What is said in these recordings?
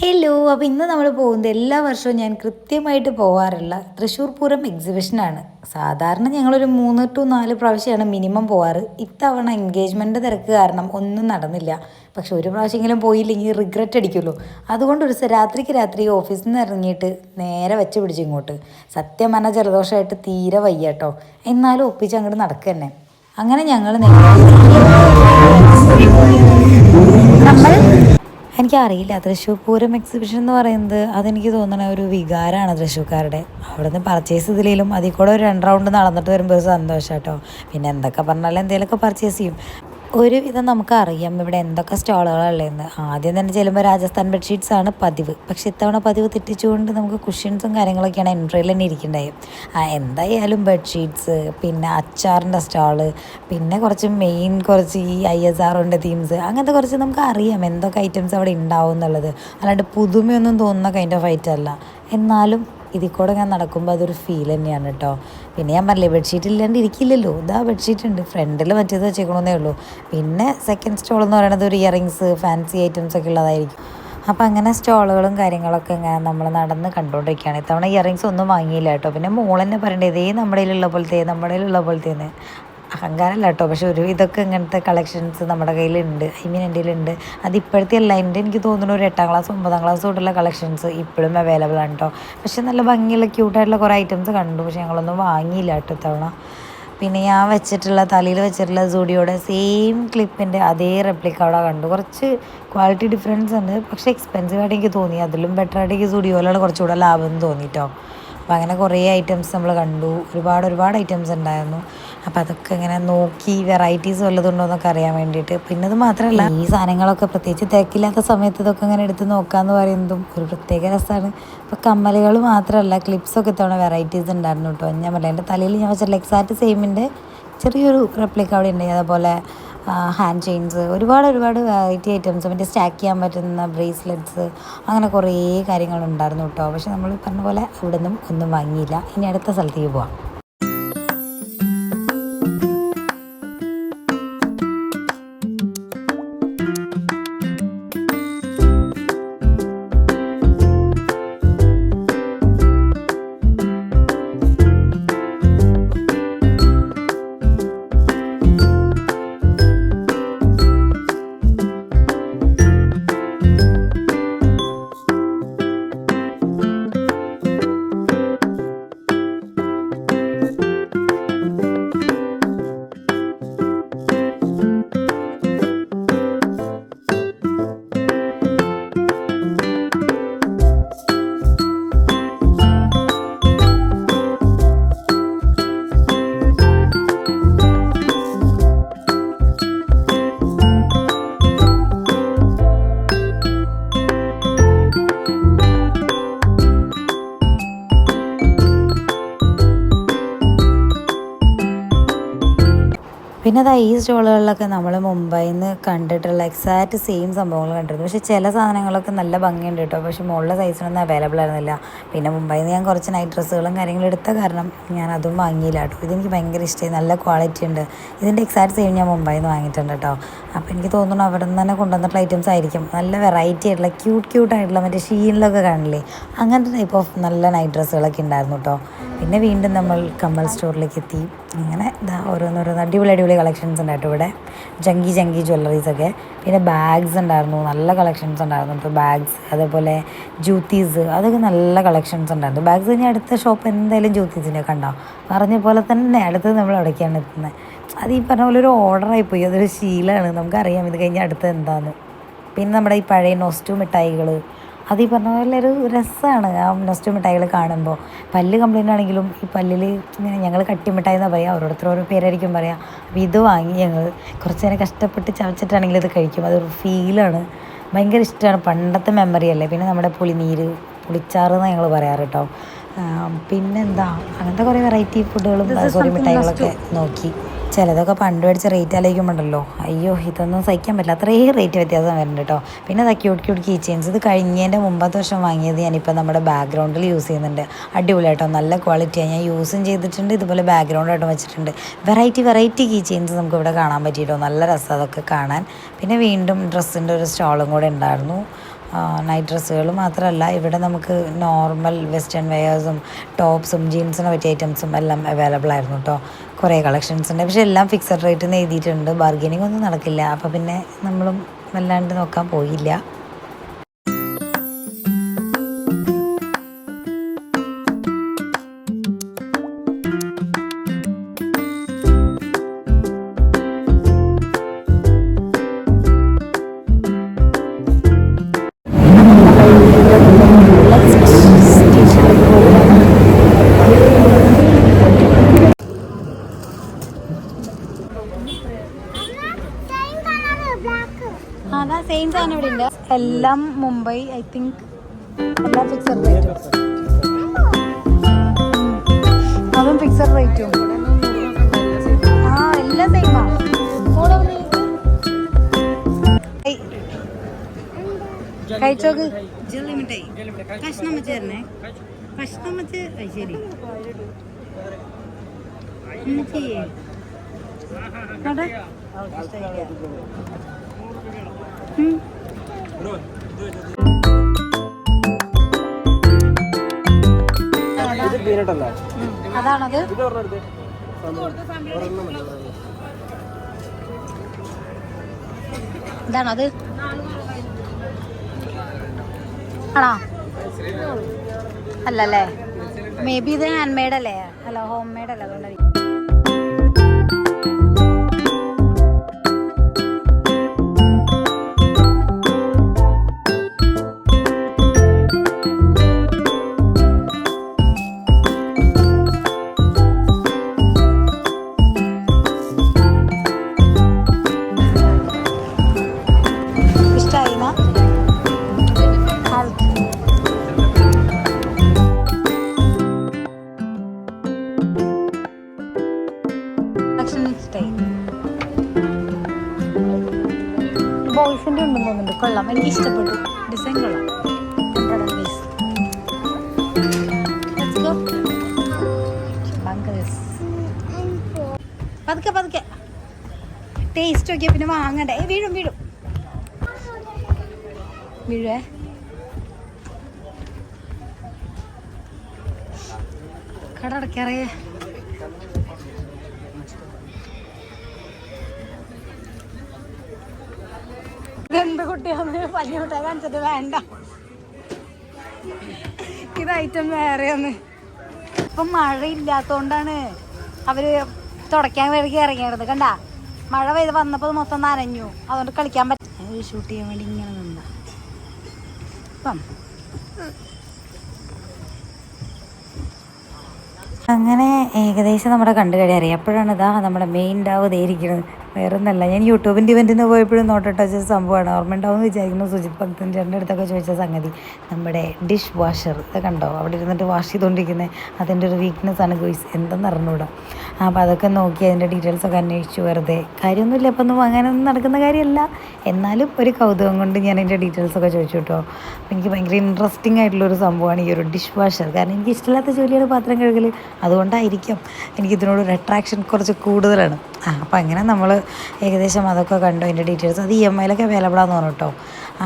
Hello അപ്പോൾ ഇന്ന് നമ്മൾ പോകുന്നത് എല്ലാ വർഷവും ഞാൻ കൃത്യമായിട്ട് പോകാറുള്ള തൃശ്ശൂർ പൂരം എക്സിബിഷനാണ് സാധാരണ ഞങ്ങളൊരു മൂന്ന് ടു നാല് പ്രാവശ്യമാണ് മിനിമം പോകാറ് ഇത്തവണ എൻഗേജ്മെന്റ് തിരക്ക് കാരണം ഒന്നും നടന്നില്ല. പക്ഷെ ഒരു പ്രാവശ്യമെങ്കിലും പോയില്ലെങ്കിൽ റിഗ്രറ്റ് അടിക്കുമല്ലോ. അതുകൊണ്ട് ഒരു രാത്രിക്ക് രാത്രി ഓഫീസിൽ നിന്ന് ഇറങ്ങിയിട്ട് നേരെ വെച്ച് പിടിച്ചു ഇങ്ങോട്ട്. സത്യം പറഞ്ഞാൽ ജലദോഷമായിട്ട് തീരെ വയ്യ കേട്ടോ എന്നാലും ഒപ്പിച്ച് അങ്ങോട്ട് നടക്കുക തന്നെ അങ്ങനെ ഞങ്ങൾ നമ്മൾ എനിക്കറിയില്ല. തൃശ്ശൂർ പൂരം എക്സിബിഷൻ എന്ന് പറയുന്നത് അതെനിക്ക് തോന്നുന്ന ഒരു വികാരമാണ് തൃശ്ശൂർക്കാരുടെ. അവിടെ നിന്ന് പർച്ചേസ് ചെയ്തില്ലെങ്കിലും അതിൽ കൂടെ ഒരു രണ്ട് റൗണ്ട് നടന്നിട്ട് വരുമ്പോൾ ഒരു സന്തോഷം കേട്ടോ പിന്നെ എന്തൊക്കെ പറഞ്ഞാലും എന്തെങ്കിലുമൊക്കെ പർച്ചേസ് ചെയ്യും. ഒരുവിധം നമുക്കറിയാം ഇവിടെ എന്തൊക്കെ സ്റ്റോളുകളുള്ളതെന്ന് ആദ്യം തന്നെ ചെല്ലുമ്പോൾ രാജസ്ഥാൻ ബെഡ്ഷീറ്റ്സ് ആണ് പതിവ്. പക്ഷേ ഇത്തവണ പതിവ് തെറ്റിച്ചുകൊണ്ട് നമുക്ക് കുഷ്യൻസും കാര്യങ്ങളൊക്കെയാണ് എൻട്രിയിൽ തന്നെ ഇരിക്കേണ്ടത്. ആ എന്തായാലും ബെഡ്ഷീറ്റ്സ് പിന്നെ അച്ചാറിന്റെ സ്റ്റാൾ പിന്നെ കുറച്ച് മെയിൻ കുറച്ച് ഈ ഐ എസ് ആറിന്റെ തീംസ് അങ്ങനത്തെ കുറച്ച് നമുക്ക് അറിയാം എന്തൊക്കെ ഐറ്റംസ് അവിടെ ഉണ്ടാവും എന്നുള്ളത്. അല്ലാണ്ട് പുതുമയൊന്നും തോന്നുന്ന കൈൻഡ് ഓഫ് ഐറ്റം അല്ല. എന്നാലും ഇതിൽ കൂടെ ഞാൻ നടക്കുമ്പോൾ അതൊരു ഫീൽ തന്നെയാണ് കേട്ടോ പിന്നെ ഞാൻ പറഞ്ഞില്ലേ ബെഡ്ഷീറ്റ് ഇല്ലാണ്ട് ഇരിക്കില്ലല്ലോ. ഇതാ ബെഡ്ഷീറ്റ് ഉണ്ട് ഫ്രണ്ടിൽ മറ്റേത് വെച്ചേക്കണമെന്നേ ഉള്ളൂ. പിന്നെ സെക്കൻഡ് സ്റ്റോൾ എന്ന് പറയുന്നത് ഒരു ഇയറിങ്സ് ഫാൻസി ഐറ്റംസ് ഒക്കെ ഉള്ളതായിരിക്കും. അപ്പം അങ്ങനെ സ്റ്റോളുകളും കാര്യങ്ങളൊക്കെ ഇങ്ങനെ നമ്മൾ നടന്ന് കണ്ടുകൊണ്ടിരിക്കുകയാണ് ഇത്തവണ ഇയറിങ്സ് ഒന്നും വാങ്ങിയില്ല കേട്ടോ പിന്നെ മോൾ തന്നെ പറയണ്ടേ ഇതേ നമ്മുടെ കയ്യിലുള്ള പോലത്തെ നമ്മുടെ കയ്യിലുള്ള പോലത്തേന്ന്. അഹങ്കാരമല്ല കേട്ടോ പക്ഷെ ഒരു ഇതൊക്കെ ഇങ്ങനത്തെ കളക്ഷൻസ് നമ്മുടെ കയ്യിലുണ്ട്. ഐ മീൻ എന്റെ കയ്യിലുണ്ട്. അത് ഇപ്പോഴത്തെ അല്ല. എന്റെ എനിക്ക് തോന്നുന്നു ഒരു എട്ടാം ക്ലാസ് ഒമ്പതാം ക്ലാസ് തൊട്ടുള്ള കളക്ഷൻസ് ഇപ്പോഴും അവൈലബിൾ ആണ് കേട്ടോ പക്ഷെ നല്ല ഭംഗിയുള്ള ക്യൂട്ടായിട്ടുള്ള കുറേ ഐറ്റംസ് കണ്ടു. പക്ഷെ ഞങ്ങളൊന്നും വാങ്ങിയില്ല കേട്ടോ ഇത്തവണ. പിന്നെ ഞാൻ വെച്ചിട്ടുള്ള തലയിൽ വെച്ചിട്ടുള്ള സൂഡിയോടെ സെയിം ക്ലിപ്പിന്റെ അതേ റെപ്ലിക്ക അവിടെ കണ്ടു. കുറച്ച് ക്വാളിറ്റി ഡിഫറൻസ് ഉണ്ട്. പക്ഷേ എക്സ്പെൻസീവ് ആയിട്ട് എനിക്ക് തോന്നി. അതിലും ബെറ്റർ ആയിട്ട് എനിക്ക് സൂഡിയോയിലാണ് കുറച്ചുകൂടെ ലാഭം എന്ന് തോന്നിട്ടോ അപ്പോൾ അങ്ങനെ കുറേ ഐറ്റംസ് നമ്മൾ കണ്ടു. ഒരുപാട് ഒരുപാട് ഐറ്റംസ് ഉണ്ടായിരുന്നു. അപ്പോൾ അതൊക്കെ ഇങ്ങനെ നോക്കി വെറൈറ്റീസ് വല്ലതുണ്ടോ എന്നൊക്കെ അറിയാൻ വേണ്ടിയിട്ട്. പിന്നെ അത് മാത്രമല്ല ഈ സാധനങ്ങളൊക്കെ പ്രത്യേകിച്ച് തിരക്കില്ലാത്ത സമയത്ത് ഇതൊക്കെ ഇങ്ങനെ എടുത്ത് നോക്കാമെന്ന് പറയുന്നതും ഒരു പ്രത്യേക രസമാണ് ഇപ്പോൾ കമ്മലുകൾ മാത്രമല്ല ക്ലിപ്സൊക്കെ ഇത്തവണ വെറൈറ്റീസ് ഉണ്ടായിരുന്നു കേട്ടോ ഞാൻ പറയാം എന്റെ തലയിൽ ഞാൻ വെച്ചിട്ടുള്ള എക്സാക്ട് സെയിമിന്റെ ചെറിയൊരു റെപ്ലിക്ക അവിടെ ഉണ്ട് അതേപോലെ ഹാൻഡ് ചെയിൻസ് ഒരുപാട് ഒരുപാട് വെറൈറ്റി ഐറ്റംസ് മറ്റേ സ്റ്റാക്ക് ചെയ്യാൻ പറ്റുന്ന ബ്രേസ്ലെറ്റ്സ് അങ്ങനെ കുറേ കാര്യങ്ങളുണ്ടായിരുന്നു കേട്ടോ. പക്ഷെ നമ്മൾ പറഞ്ഞ പോലെ അവിടെ നിന്നും ഒന്നും വാങ്ങിയില്ല. ഇനി അടുത്ത സ്ഥലത്തേക്ക് പോവാം. പിന്നെ അതാ ഈ സ്റ്റോളുകളിലൊക്കെ നമ്മൾ മുംബൈയിൽ നിന്ന് കണ്ടിട്ടുള്ള എക്സാക്റ്റ് സെയിം സംഭവങ്ങൾ കണ്ടിരുന്നു. പക്ഷേ ചില സാധനങ്ങളൊക്കെ നല്ല ഭംഗിയുണ്ട് കേട്ടോ. പക്ഷേ മുകളിലെ സൈസിനൊന്നും അവൈലബിൾ ആയിരുന്നില്ല. പിന്നെ മുംബൈയിൽ നിന്ന് ഞാൻ കുറച്ച് നൈറ്റ് ഡ്രസ്സുകളും കാര്യങ്ങളും എടുത്ത കാരണം ഞാൻ അതും വാങ്ങിയില്ല കേട്ടോ. ഇതെനിക്ക് ഭയങ്കര ഇഷ്ടമായി നല്ല ക്വാളിറ്റി ഉണ്ട്. ഇതിന്റെ എക്സാക്റ്റ് സെയിം ഞാൻ മുംബൈയിൽ നിന്ന് വാങ്ങിയിട്ടുണ്ട് കേട്ടോ. അപ്പോൾ എനിക്ക് തോന്നുന്നു അവിടെ നിന്ന് തന്നെ കൊണ്ടുവന്നിട്ടുള്ള ഐറ്റംസ് ആയിരിക്കും. നല്ല വെറൈറ്റി ആയിട്ടുള്ള ക്യൂട്ട് ക്യൂട്ട് ആയിട്ടുള്ള മറ്റേ ഷീനിലൊക്കെ കാണില്ലേ അങ്ങനത്തെ ടൈപ്പ് ഓഫ് നല്ല നൈറ്റ് ഡ്രസ്സുകളൊക്കെ ഉണ്ടായിരുന്നു കേട്ടോ. പിന്നെ വീണ്ടും നമ്മൾ കമ്മൽ സ്റ്റോറിലേക്ക് എത്തി അങ്ങനെ ഇതാ ഓരോന്നോരോന്ന് അടിപൊളി അടിപൊളി കളക്ഷൻസ് ഉണ്ടായിട്ട് ഇവിടെ. ജങ്കി ജങ്കി ജ്വല്ലറീസൊക്കെ പിന്നെ ബാഗ്സ് ഉണ്ടായിരുന്നു. നല്ല കളക്ഷൻസ് ഉണ്ടായിരുന്നു. ഇപ്പോൾ ബാഗ്സ് അതേപോലെ ജൂത്തീസ് അതൊക്കെ നല്ല കളക്ഷൻസ് ഉണ്ടായിരുന്നു. ബാഗ്സ് ഇനി അടുത്ത ഷോപ്പ് എന്തായാലും ജൂത്തീസിന്റെ കണ്ടോ? പറഞ്ഞ പോലെ തന്നെ അടുത്തത് നമ്മൾ അവിടേക്കാണ് എത്തുന്നത് അത് ഈ പറഞ്ഞ പോലെ ഒരു ഓർഡറായി പോയി. അതൊരു ശീലമാണ് നമുക്കറിയാം ഇത് കഴിഞ്ഞാൽ അടുത്ത് എന്താണെന്ന് പിന്നെ നമ്മുടെ ഈ പഴയ നോസ്റ്റു മിഠായികൾ അത് ഈ പറഞ്ഞ പോലെ ഒരു രസമാണ് ആ നൊസ്റ്റു മിഠായികൾ കാണുമ്പോൾ പല്ല് കംപ്ലൈന്റ് ആണെങ്കിലും ഈ പല്ലിൽ ഇങ്ങനെ ഞങ്ങൾ കട്ടി മിഠായി എന്നാണ് പറയുക ഓരോരുത്തർ ഓരോ പേരായിരിക്കും പറയുക അപ്പോൾ ഇത് വാങ്ങി ഞങ്ങൾ കുറച്ച് നേരം കഷ്ടപ്പെട്ട് ചവച്ചിട്ടാണെങ്കിലും ഇത് കഴിക്കും. അതൊരു ഫീലാണ് ഭയങ്കര ഇഷ്ടമാണ് പണ്ടത്തെ മെമ്മറി അല്ലേ? പിന്നെ നമ്മുടെ പുളിനീര് പുളിച്ചാറ് എന്ന് ഞങ്ങൾ പറയാറ് കേട്ടോ പിന്നെന്താ? അങ്ങനത്തെ കുറേ വെറൈറ്റി ഫുഡുകളും സോറി മിഠായികളൊക്കെ നോക്കി. ചിലതൊക്കെ പണ്ട് മേടിച്ച റേറ്റ് ആലോചിക്കുമ്പോണ്ടല്ലോ. അയ്യോ ഇതൊന്നും സഹിക്കാൻ പറ്റില്ല. അത്രയും റേറ്റ് വ്യത്യാസം വരുന്നുണ്ട് കേട്ടോ പിന്നെ അതാ ക്യൂട്ട് ക്യൂട്ട് കീ ചെയിൻസ് ഇത് കഴിഞ്ഞതിന്റെ മുമ്പത്തെ വർഷം വാങ്ങിയത് ഞാനിപ്പോൾ നമ്മുടെ ബാക്ക്ഗ്രൗണ്ടിൽ യൂസ് ചെയ്യുന്നുണ്ട്. അടിപൊളിയായിട്ടോ നല്ല ക്വാളിറ്റിയാണ് ഞാൻ യൂസും ചെയ്തിട്ടുണ്ട്. ഇതുപോലെ ബാക്ക്ഗ്രൗണ്ടായിട്ടും വെച്ചിട്ടുണ്ട്. വെറൈറ്റി വെറൈറ്റി കീ ചെയിൻസ് നമുക്ക് ഇവിടെ കാണാൻ പറ്റിയിട്ടോ. നല്ല രസം അതൊക്കെ കാണാൻ. പിന്നെ വീണ്ടും ഡ്രസ്സിന്റെ ഒരു സ്റ്റോളും കൂടെ ഉണ്ടായിരുന്നു. നൈറ്റ് ഡ്രസ്സുകൾ മാത്രമല്ല ഇവിടെ നമുക്ക് നോർമൽ വെസ്റ്റേൺ വെയേഴ്സും ടോപ്സും ജീൻസിന് പറ്റിയ ഐറ്റംസും എല്ലാം അവൈലബിൾ ആയിരുന്നു കേട്ടോ കുറേ കളക്ഷൻസ് ഉണ്ട്. പക്ഷേ എല്ലാം ഫിക്സഡ് റേറ്റ് എഴുതിയിട്ടുണ്ട്. ബാർഗനിങ് ഒന്നും നടക്കില്ല. അപ്പോൾ പിന്നെ നമ്മളും വല്ലാണ്ട് നോക്കാൻ പോയില്ല. എല്ലാം മുംബൈ ഐ തിങ്ക് അതും ഫിക്സഡ് റേറ്റും ആ എല്ലാം ശരി. അതാണത്. ഇതാണത്. ആണോ? അല്ലല്ലേ? മേ ബി ഇത് ഹാൻഡ് മെയ്ഡ് അല്ലേ? അല്ല ഹോം മെയ്ഡ് അല്ല? അതുകൊണ്ടായിരിക്കും. പതുക്കെ പതുക്കെ. ടേസ്റ്റ് ഒക്കെ പിന്നെ വാങ്ങണ്ടേ. വീഴും വീഴും വീഴേ. കട അടയ്ക്കാറേ ഇതെന്ത് കുട്ടിയാന്ന് കുട്ടിയെ കാണിച്ചിട്ട് വേണ്ട. ഇത് ഐറ്റം വേറെയാണ്. ഇപ്പം മഴ ഇല്ലാത്തോണ്ടാണ് അവർ തുടയ്ക്കാൻ വേണ്ടി ഇറങ്ങിയത് കണ്ട? മഴ പെയ്ത് വന്നപ്പോൾ മൊത്തം നനഞ്ഞു. അതുകൊണ്ട് കളിക്കാൻ പറ്റും ഷൂട്ട് ചെയ്യാൻ വേണ്ടി ഇങ്ങനെ നിന്ന. അങ്ങനെ ഏകദേശം നമ്മുടെ കണ്ടു കഴിയാറി അപ്പോഴാണ് ഇതാ നമ്മുടെ മെയിൻ ഡാവ് ഇരിക്കുന്നത് വേറെ ഒന്നല്ല ഞാൻ യൂട്യൂബിന്റെ ഇവന്റിന് പോയപ്പോഴും നോട്ട് ടച്ച് സംഭവമാണ്. ഓർമ്മ ഉണ്ടാവും വിചാരിക്കുന്നു. സുജിത് ഭക്തൻ ചേട്ടന്റെ അടുത്തൊക്കെ ചോദിച്ച സംഗതി. നമ്മുടെ ഡിഷ് വാഷർ ഇത് കണ്ടോ? അവിടെ ഇരുന്നിട്ട് വാഷ് ചെയ്തുകൊണ്ടിരിക്കുന്നത് അതിന്റെ ഒരു വീക്ക്നെസ് ആണ് ഗോയ്സ്. എന്തെന്ന് അറിഞ്ഞൂടാ. അപ്പോൾ അതൊക്കെ നോക്കി അതിന്റെ ഡീറ്റെയിൽസ് ഒക്കെ അന്വേഷിച്ചു വെറുതെ. കാര്യമൊന്നുമില്ല. ഇപ്പം ഒന്നും അങ്ങനെയൊന്നും നടക്കുന്ന കാര്യമല്ല. എന്നാലും ഒരു കൗതുകം കൊണ്ട് ഞാൻ അതിന്റെ ഡീറ്റെയിൽസ് ഒക്കെ ചോദിച്ചു കേട്ടോ അപ്പോൾ എനിക്ക് ഭയങ്കര ഇൻട്രസ്റ്റിംഗ് ആയിട്ടുള്ളൊരു സംഭവമാണ് ഈ ഒരു ഡിഷ് വാഷർ കാരണം എനിക്ക് ഇഷ്ടമില്ലാത്ത ജോലിയാണ് പാത്രം കഴുകൽ അതുകൊണ്ടായിരിക്കും എനിക്കിതിനോടൊരു അട്രാക്ഷൻ കുറച്ച് കൂടുതലാണ്. ആ അപ്പോൾ അങ്ങനെ നമ്മൾ ഏകദേശം അതൊക്കെ കണ്ടു അതിന്റെ ഡീറ്റെയിൽസ് അത് ഇ എം ഐയിലൊക്കെ അവൈലബിൾ ആണെന്ന് പറഞ്ഞു കേട്ടോ.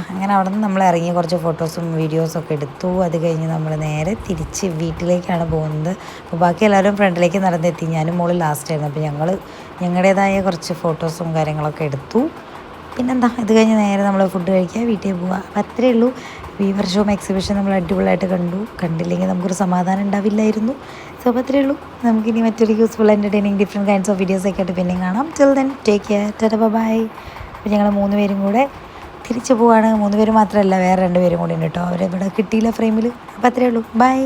അങ്ങനെ അവിടെ നിന്ന് നമ്മൾ ഇറങ്ങി കുറച്ച് ഫോട്ടോസും വീഡിയോസും ഒക്കെ എടുത്തു. അത് കഴിഞ്ഞ് നമ്മൾ നേരെ തിരിച്ച് വീട്ടിലേക്കാണ് പോകുന്നത്. അപ്പോൾ ബാക്കി എല്ലാവരും ഫ്രണ്ടിലേക്ക് നടന്നെത്തി ഞാനും മോളിൽ ലാസ്റ്റ് ആയിരുന്നു. അപ്പോൾ ഞങ്ങൾ ഞങ്ങളുടേതായ കുറച്ച് ഫോട്ടോസും കാര്യങ്ങളൊക്കെ എടുത്തു. പിന്നെന്താ ഇത് കഴിഞ്ഞ് നേരെ നമ്മൾ ഫുഡ് കഴിക്കുക വീട്ടിൽ പോവുക. അപ്പോൾ അത്രയേ ഉള്ളൂ. ഈ വർഷവും എക്സിബിഷൻ നമ്മൾ അടിപൊളിയായിട്ട് കണ്ടു. കണ്ടില്ലെങ്കിൽ നമുക്കൊരു സമാധാനം ഉണ്ടാവില്ലായിരുന്നു. സോ അപ്പോൾ അത്രയേ ഉള്ളൂ. നമുക്കിനി മറ്റൊരു useful entertaining different kinds of videos ഒക്കെ ആയിട്ട് പിന്നെയും കാണാം. Chill then take care tata bye അപ്പോൾ ഞങ്ങൾ മൂന്ന് പേരും കൂടെ തിരിച്ചു പോവാണ്. മൂന്ന് പേര് മാത്രമല്ല വേറെ രണ്ട് പേരും കൂടി ഉണ്ട് കേട്ടോ. അവരെ ഇവിടെ കിട്ടിയില്ല ഫ്രെയിമിൽ അപ്പോൾ അത്രയേ ഉള്ളൂ. ബൈ